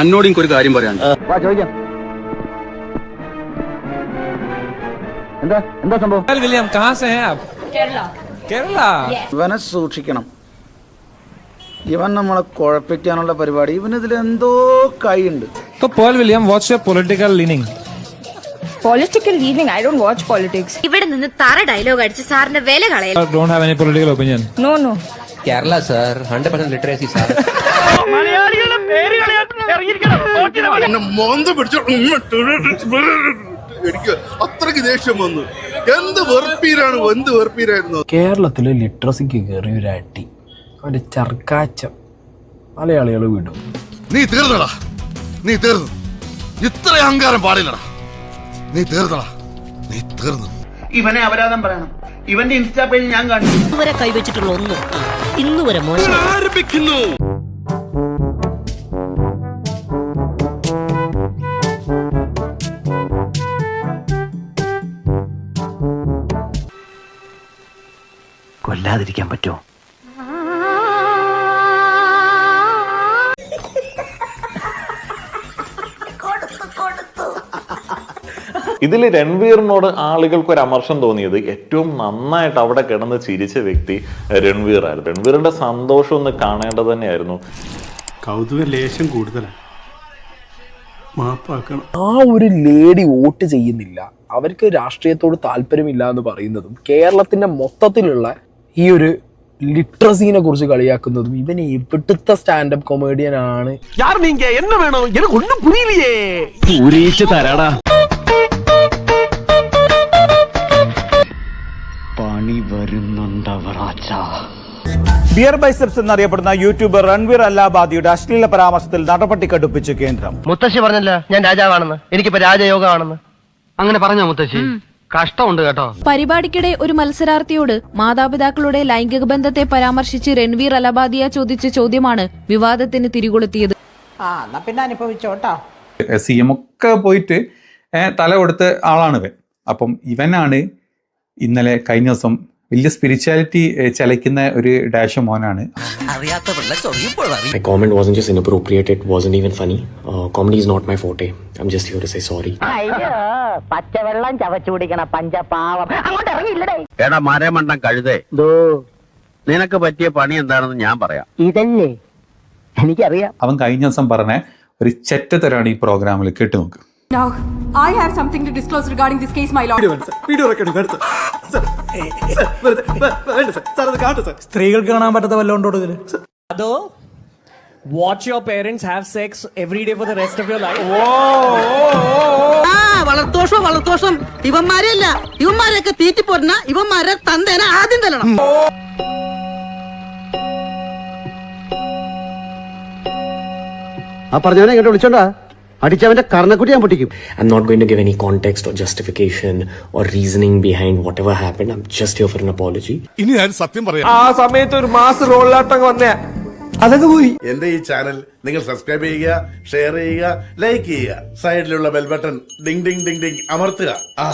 അന്നോടും ഒരു കാര്യം പറയാൻ. എന്താ? എന്താ സംഭവം? ഇവനെ സൂക്ഷിക്കണം. ഇവൻ നമ്മളെ കുഴപ്പിക്കാനുള്ള പരിപാടി. ഇവൻ ഇതിൽ എന്തോ കൈയുണ്ട്. Poll your political political I don't watch politics ഇവിടെ നിന്ന് തറ ഡയലോഗ് അടിച്ച് സാറിന്റെ വില don't have any political opinion no no Kerala sir 100% literacy sir പേര് എന്നെ മോന്ത പിടിച്ചു എനിക്ക് അത്രയ്ക്ക് ദേഷ്യം വന്നു. എന്ത് വെറുപ്പീരാണ് എന്ത് വെറുപ്പീരായിരുന്നു? കേരളത്തിൽ ലിറ്ററസിക്ക് കയറി ഒരു അടി. അവന്റെ ചർക്കാച്ചം. മലയാളികൾ വിടും. നീ തീർന്നടാ. നീ തീർന്നു. ഇത്ര അഹങ്കാരം പാടില്ലടാ. നീ തീർന്നടാ. നീ തീർന്നു. ഇവനെ അപരാധം പറയണം. ഇവന്റെ ഇൻസ്റ്റാ പേജ് ഞാൻ കണ്ടു ഇന്നുവരെ കൈവച്ചിട്ടുള്ള ഒന്നും ഇന്നുവരെ മോശം. ആരംഭിക്കുന്നു? കൊല്ലാതിരിക്കാൻ പറ്റുമോ? ഇതിൽ രൺവീറിനോട് ആളുകൾക്ക് ഒരു അമർഷം തോന്നിയത് ഏറ്റവും നന്നായിട്ട് അവിടെ കിടന്ന് ചിരിച്ച വ്യക്തി രൺവീർ ആയിരുന്നു രൺവീറിന്റെ സന്തോഷം ഒന്ന് കാണേണ്ടത് തന്നെയായിരുന്നു. കൗതുക ലേശം കൂടുതലാണ് ആ ഒരു ലേഡി വോട്ട് ചെയ്യുന്നില്ല. അവർക്ക് രാഷ്ട്രീയത്തോട് താല്പര്യമില്ല എന്ന് പറയുന്നതും കേരളത്തിന്റെ മൊത്തത്തിലുള്ള ഈ ഒരു ലിറ്ററസീനെ കുറിച്ച് കളിയാക്കുന്നതും ഇവൻ ഇവിടുത്തെ സ്റ്റാൻഡപ്പ് കൊമേഡിയൻ ആണ്. പണി വരുന്നുണ്ടവറാച്ച. ബിയർ ബൈസെപ്സ് എന്നറിയപ്പെടുന്ന യൂട്യൂബർ റൺവീർ അല്ലാബാദിയുടെ അശ്ലീല പരാമർശത്തിൽ നടപടി കടുപ്പിച്ചു കേന്ദ്രം. മുത്തശ്ശി പറഞ്ഞല്ലോ ഞാൻ രാജാവാണെന്ന്. എനിക്കിപ്പോ രാജയോഗമാണെന്ന്. അങ്ങനെ പറഞ്ഞോ മുത്തശ്ശി? കഷ്ടമുണ്ട് കേട്ടോ. പരിപാടിക്കിടെ ഒരു മത്സരാർത്ഥിയോട് മാതാപിതാക്കളുടെ ലൈംഗിക ബന്ധത്തെ പരാമർശിച്ച് രൺവീർ അലബാദിയ ചോദിച്ച ചോദ്യമാണ് വിവാദത്തിന് തിരികൊളുത്തിയത്. സി എം ഒക്കെ പോയിട്ട് തല കൊടുത്ത ആളാണ് ഇവൻ അപ്പം ഇവനാണ് ഇന്നലെ കഴിഞ്ഞ ദിവസം വലിയ സ്പിരിച്വാലിറ്റി ചലയ്ക്കുന്ന ഒരു ഡാഷ് മോനാണ്. My comment wasn't just inappropriate, it wasn't even funny. Uh, comedy is not my forte. I'm just here to say sorry. അയ്യോ പച്ചവെള്ളം ചവച്ചു കുടിക്കണ പഞ്ചപാവം. അങ്ങോട്ട് ഇറങ്ങിയില്ലടേ. എടാ മരമണ്ടം കഴുതേ. നിനക്ക് പറ്റിയ പണി എന്താണെന്ന് ഞാൻ പറയാം. ഇതല്ലേ? എനിക്കറിയാം. അവൻ കഴിഞ്ഞ ദിവസം പറഞ്ഞ ഒരു ചെറ്റത്തരാണ് ഈ പ്രോഗ്രാമിൽ കേട്ടു നോക്ക്. Now, I have something to disclose regarding this case, my lord. സ്ത്രീകൾക്ക് കാണാൻ പറ്റാത്ത വല്ലോണ്ടോ ഇതിൽ? അതോ watch your parents have sex every day for the rest of your life വളർത്തോഷം വളർത്തോഷം. ഇവന്മാരെയല്ല. ഇവന്മാരെയൊക്കെ തീറ്റിപ്പോരുന്ന ഇവന്മാരെ തന്തേനെ ആദ്യം തല്ലണം. ആ പറഞ്ഞവനെ ഇങ്ങോട്ട് വിളിച്ചോണ്ടാ? അടിച്ചവന്റെ കർണക്കുട്ടി ഞാൻ പൊട്ടിക്കും. I'm not going to give any context or justification or reasoning behind whatever happen I'm just offer an apology ഇനി ഞാൻ സത്യം പറയാം. ആ സമയത്ത് ഒരു മാസ് റോളിലാട്ടം വന്നേ. അതങ്ങ് പോയി. എന്റെ ഈ ചാനൽ നിങ്ങൾ സബ്സ്ക്രൈബ് ചെയ്യുക ഷെയർ ചെയ്യുക ലൈക്ക് ചെയ്യുക. സൈഡിലുള്ള bell button ding ding ding ding അമർത്തുക. ആ.